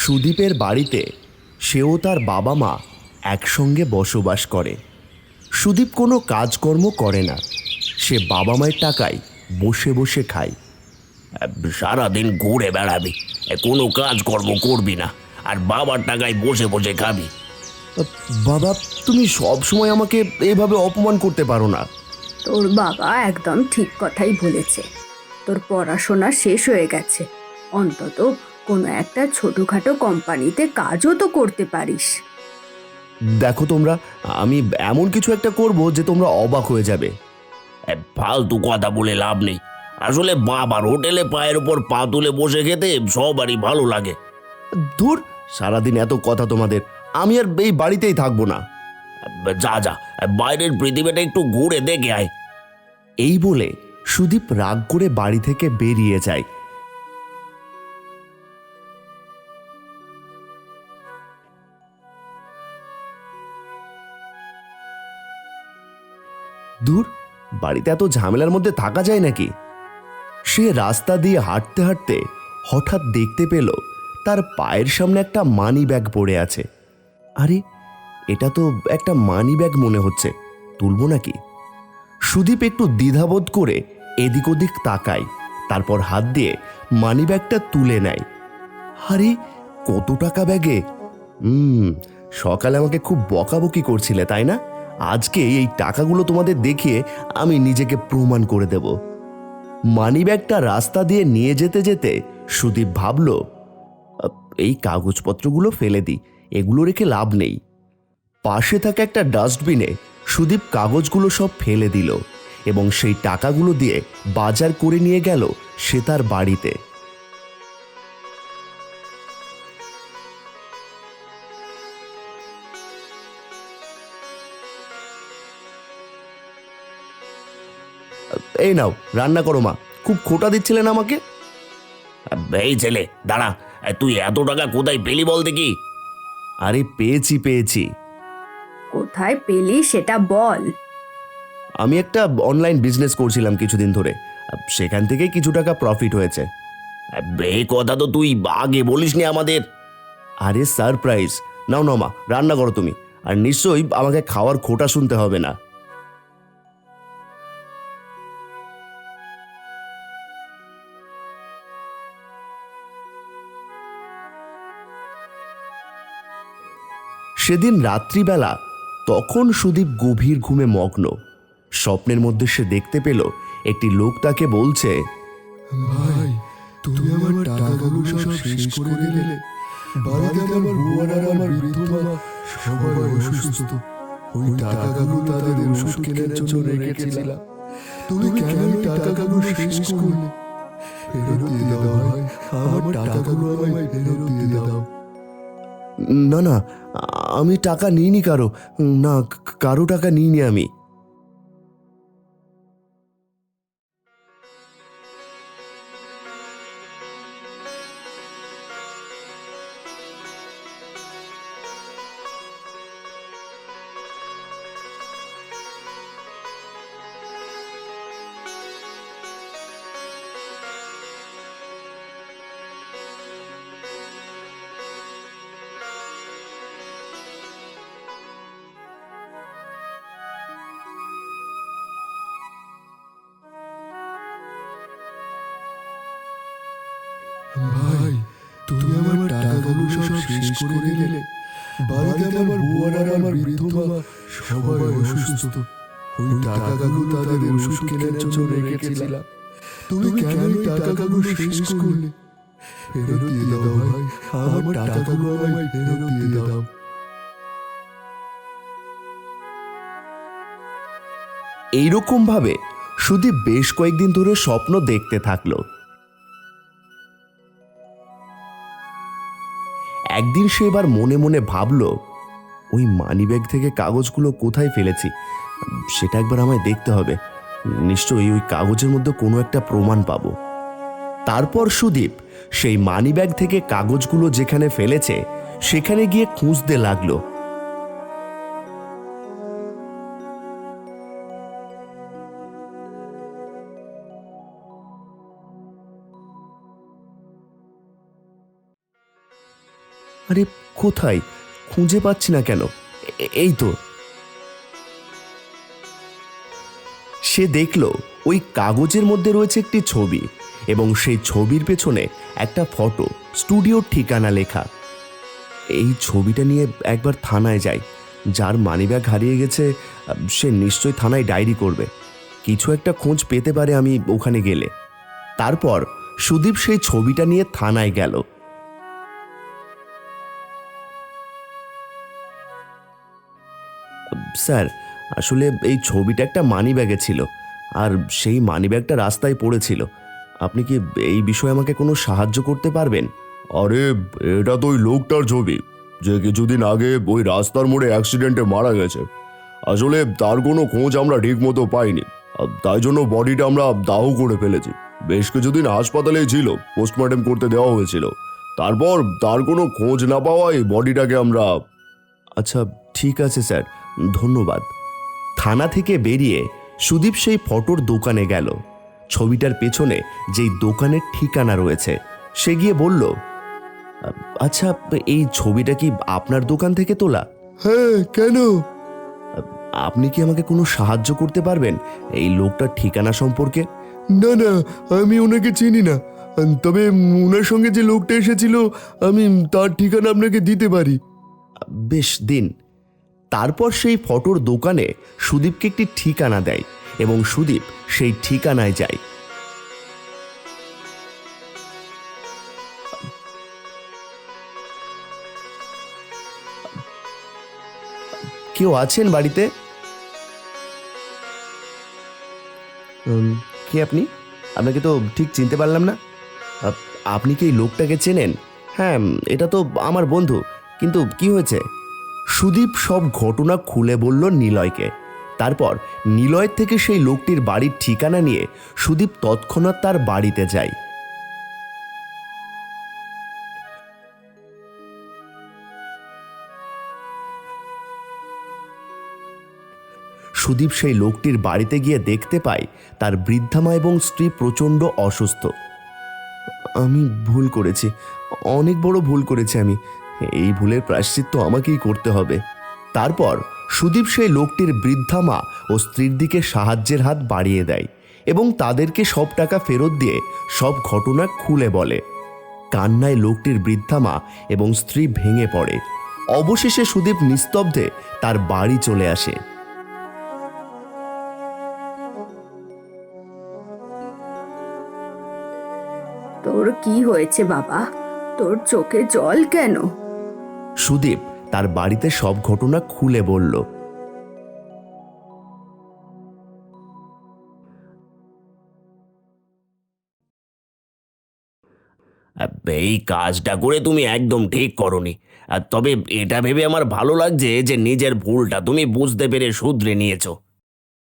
সুদীপের বাড়িতে সেও তার বাবা মা একসঙ্গে বসবাস করে। সুদীপ কোনো কাজকর্ম করে না। সে বাবা মায়ের টাকায় বসে বসে খায়। সারাদিন ঘুরে বেড়াবি কোনো কাজকর্ম করবি না আর বাবার টাকায় বসে বসে খাবি। বাবা তুমি সব সময় আমাকে এভাবে অপমান করতে পারো না। তোর বাবা একদম ঠিক কথাই বলেছে। তোর পড়াশোনা শেষ হয়ে গেছে। অন্তত কোনো একটা ছোটোখাটো কোম্পানিতে কাজও তো করতে পারিস। দেখো তোমরা আমি এমন কিছু একটা করব যে তোমরা অবাক হয়ে যাবে। ফালতু কথা বলে লাভ নেই। আসলে বাবার হোটেলে পায়ের উপর পা তুলে বসে খেতে সবারই ভালো লাগে। দূর সারাদিন এত কথা তোমাদের। আমি আর এই বাড়িতেই থাকব না। যা যা। বাইরের পৃথিবীটা একটু ঘুরে দেখে আয়। এই বলে সুদীপ রাগ করে বাড়ি থেকে বেরিয়ে যায়। দূর? বাড়িতে এত ঝামেলার মধ্যে থাকা যায় নাকি? সে রাস্তা দিয়ে হাঁটতে হাঁটতে হঠাৎ দেখতে পেল তার পায়ের সামনে একটা মানি ব্যাগ পড়ে আছে। আরে, এটা তো একটা মানি ব্যাগ মনে হচ্ছে। তুলব নাকি? সুদীপ একটু দ্বিধাবোধ করে এদিক ওদিক তাকায়, তারপর হাত দিয়ে মানিব্যাগটা তুলে নেয়। আরে, কত টাকা ব্যাগে হুম সকালে আমাকে খুব বকাবকি করছিলে, তাই না? আজকে এই টাকাগুলো তোমাদের দেখিয়ে আমি নিজেকে প্রমাণ করে দেব। মানিব্যাগটা রাস্তা দিয়ে নিয়ে যেতে যেতে সুদীপ ভাবল এই কাগজপত্রগুলো ফেলে দিই, এগুলো রেখে লাভ নেই। পাশে থাকা একটা ডাস্টবিনে সুদীপ কাগজগুলো সব ফেলে দিল এবং সেই টাকাগুলো দিয়ে বাজার করে নিয়ে গেল সে তার বাড়িতে। এই নাও রান্না করো মা। খুব খোটা দিচ্ছিলেন আমাকে। এই ছেলে দাঁড়া তুই এত টাকা কোথায় পেলি বল দেখি। আরে পেয়েছি পেয়েছি। কোথায় পেলি সেটা বল। আমি একটা অনলাইন বিজনেস করছিলাম কিছুদিন ধরে। সেখান থেকে কিছু টাকা প্রফিট হয়েছে। এই কথা তো তুই আগে বলিসনি আমাদের। আরে সারপ্রাইজ নাও নাও মা রান্না করো তুমি। আর নিশ্চয়ই আমাকে খাওয়ার খোটা শুনতে হবে না। সেদিন রাত্রিবেলা তখন সুদীপ গভীর ঘুমে মগ্ন। স্বপ্নের মধ্যে সে দেখতে পেল একটি লোক তাকে বলছে ভাই তুমি আমার টাকাগুলো সব শেষ করে দিলে। বাড়িতে আমার বুয়ার আর আমার বৃদ্ধ মা সবাই অসুস্থ। ওই টাকাগুলো তাদের ওষুধ কেনার জন্য রেখেছিলাম। তুমি কেন ওই টাকাগুলো শেষ করলে? ফেরত দিয়ে দাও ভাই। আমার টাকাগুলো আমায় ফেরত দিয়ে দাও। না না আমি টাকা নিইনি কারও। না কারও টাকা নিইনি আমি। ভাই তুমি আমার টাকাগুলো সব শেষ করে দিলে। বাড়িতে আমার বুয়ার আর আমার বৃদ্ধ মা সবাই অসুস্থ। ওই টাকাগুলো তাদের ওষুধ কেনার জন্য রেখেছিলাম। তুমি কেন ওই টাকাগুলো শেষ করলে? ফেরত দিয়ে দাও ভাই। আমার টাকাগুলো আমায় ফেরত দিয়ে দাও। এইরকম ভাবে সুদীপ বেশ কয়েকদিন ধরে স্বপ্ন দেখতে থাকল। একদিন সে এবার মনে মনে ভাবল, ওই মানিব্যাগ থেকে কাগজগুলো কোথায় ফেলেছি? সেটা একবার আমায় দেখতে হবে। নিশ্চয়ই ওই কাগজের মধ্যে কোনো একটা প্রমাণ পাব। তারপর সুদীপ সেই মানিব্যাগ থেকে কাগজগুলো যেখানে ফেলেছে, সেখানে গিয়ে খুঁজতে লাগল। আরে, কোথায়? খুঁজে পাচ্ছি না কেন? এই তো। সে দেখল, ওই কাগজের মধ্যে রয়েছে একটি ছবি এবং সেই ছবির পেছনে একটা ফটো, স্টুডিওর ঠিকানা লেখা। এই ছবিটা নিয়ে একবার থানায় যাই। যার মানিব্যাগ হারিয়ে গেছে, সে নিশ্চয়ই থানায় ডায়েরি করবে। কিছু একটা খোঁজ পেতে পারে আমি ওখানে গেলে। তারপর সুদীপ সেই ছবিটা নিয়ে থানায় গেল। স্যার আসলে এই ছবিটা একটা মানি ব্যাগে ছিল আর সেই মানি ব্যাগটা রাস্তায় পড়েছিল। আপনি কি এই বিষয়ে আমাকে কোনো সাহায্য করতে পারবেন? আরে এটা তো ওই লোকটার ছবি যে কিছুদিন আগে ওই রাস্তার মোড়ে অ্যাক্সিডেন্টে মারা গেছে। আসলে তার কোনো খোঁজ আমরা ঠিক মতো পাইনি তাই জন্য বডিটা আমরা দাহ করে ফেলেছি। বেশ কিছুদিন হাসপাতালেই ছিল পোস্টমর্টেম করতে দেওয়া হয়েছিল। তারপর তার কোনো খোঁজ না পাওয়ায় বডিটাকে আমরা আচ্ছা ঠিক আছে স্যার। ধন্যবাদ। থানা থেকে বেরিয়ে সুদীপ সেই ফটোর দোকানে গেল। ছবিটার পেছনে যেই দোকানের ঠিকানা রয়েছে সে গিয়ে বলল আচ্ছা এই ছবিটা কি আপনার দোকান থেকে তোলা? হ্যাঁ কেন? আপনি কি আমাকে কোনো সাহায্য করতে পারবেন এই লোকটার ঠিকানা সম্পর্কে? না না আমি ওনাকে চিনি না। তবে ওনার সঙ্গে যে লোকটা এসেছিল আমি তার ঠিকানা আপনাকে দিতে পারি। বেশ দিন। তারপর সেই ফটোর দোকানে সুদীপকে একটি ঠিকানা দেয় এবং সুদীপ সেই ঠিকানায় যায়। কেউ আছেন বাড়িতে? কে আপনি? আপনাকে তো ঠিক চিনতে পারলাম না। আপনি কি এই লোকটাকে চেনেন? হ্যাঁ এটা তো আমার বন্ধু। কিন্তু কি হয়েছে? সুদীপ সব ঘটনা খুলে বলল নিলয়কে। তারপর নিলয়ের থেকে সেই লোকটির বাড়ির ঠিকানা নিয়ে সুদীপ তৎক্ষণাৎ তার বাড়িতে যায়। সুদীপ সেই লোকটির বাড়িতে গিয়ে দেখতে পায় তার বৃদ্ধামা এবং স্ত্রী প্রচণ্ড অসুস্থ। আমি ভুল করেছি, অনেক বড় ভুল করেছি আমি। এই ভুলের প্রায়শ্চিত্ত আমাকেই করতে হবে। তারপর সুদীপ সেই লোকটির বৃদ্ধা মা ও স্ত্রীর দিকে সাহায্যের হাত বাড়িয়ে দেয় এবং তাদেরকে সব টাকা ফেরত দিয়ে সব ঘটনা খুলে বলে। কান্নায় লোকটির বৃদ্ধা মা এবং স্ত্রী ভেঙে পড়ে। অবশেষে সুদীপ নিস্তব্ধে তার বাড়ি চলে আসে। তোর কি হয়েছে বাবা? তোর চোখে জল কেন? সুদীপ তার বাড়িতে সব ঘটনা খুলে বলল। এই কাজটা করে তুমি একদম ঠিক করনি। আর তবে এটা ভেবে আমার ভালো লাগছে যে নিজের ভুলটা তুমি বুঝতে পেরে শুধরে নিয়েছো।